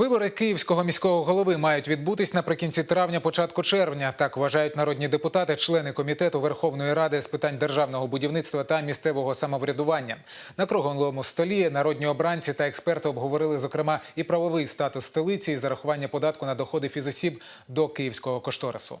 Вибори київського міського голови мають відбутись наприкінці травня, початку червня. Так вважають народні депутати, члени комітету Верховної Ради з питань державного будівництва та місцевого самоврядування. На круглому столі народні обранці та експерти обговорили, зокрема, і правовий статус столиці і зарахування податку на доходи фізосіб до київського кошторису.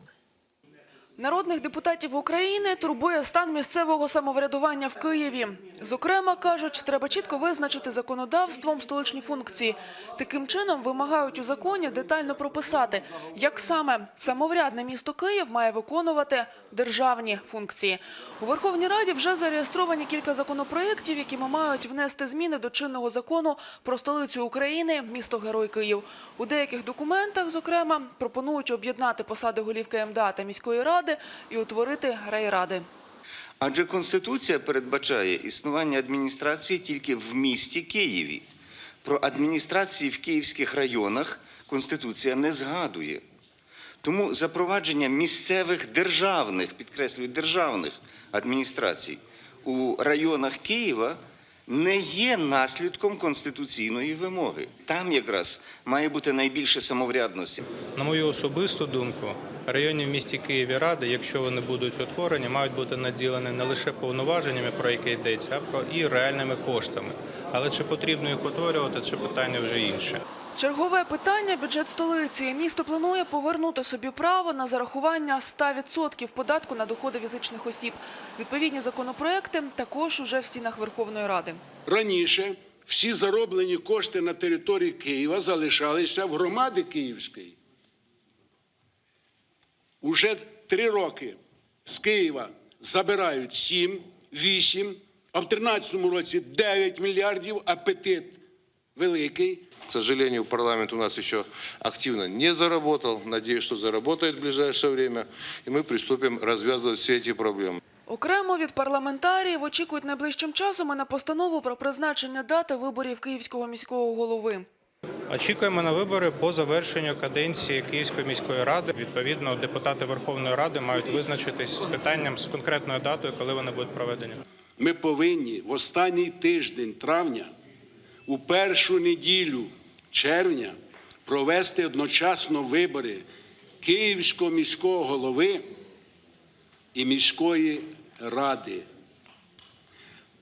Народних депутатів України турбує стан місцевого самоврядування в Києві. Зокрема, кажуть, треба чітко визначити законодавством столичні функції. Таким чином вимагають у законі детально прописати, як саме самоврядне місто Київ має виконувати державні функції. У Верховній Раді вже зареєстровані кілька законопроєктів, якими мають внести зміни до чинного закону про столицю України – місто Герой Київ. У деяких документах, зокрема, пропонують об'єднати посади голів КМДА та міської ради і утворити райради. Адже Конституція передбачає існування адміністрації тільки в місті Києві. Про адміністрації в київських районах Конституція не згадує. Тому запровадження місцевих державних, підкреслюю, державних адміністрацій у районах Києва не є наслідком конституційної вимоги. Там якраз має бути найбільше самоврядності. На мою особисту думку, районні в місті Києві ради, якщо вони будуть утворені, мають бути наділені не лише повноваженнями, про які йдеться, а про і реальними коштами. Але чи потрібно їх утворювати, це питання вже інше. Чергове питання – бюджет столиці. Місто планує повернути собі право на зарахування 100% податку на доходи фізичних осіб. Відповідні законопроекти також уже в стінах Верховної Ради. Раніше всі зароблені кошти на території Києва залишалися в громади Київської. Уже три роки з Києва забирають 7, 8, а в 2013 році 9 мільярдів, апетит великий. К сожалению, парламент у нас еще активно не заработал. Надеюсь, что заработает в ближайшее время, и мы приступим развязывать все эти проблемы. Окремо від парламентаріїв очікують найближчим часом і на постанову про призначення дати виборів Київського міського голови. Очікуємо на вибори по завершенню каденції Київської міської ради. Відповідно, депутати Верховної Ради мають визначитись з питанням з конкретною датою, коли вони будуть проведені. Ми повинні в останній тиждень травня, у першу неділю червня, провести одночасно вибори Київського міського голови і міської ради.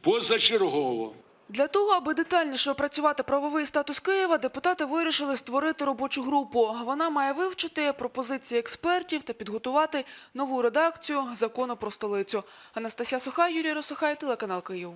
Позачергово. Для того, аби детальніше опрацювати правовий статус Києва, депутати вирішили створити робочу групу. Вона має вивчити пропозиції експертів та підготувати нову редакцію закону про столицю. Анастасія Сухай, Юрій Росухай, телеканал Київ.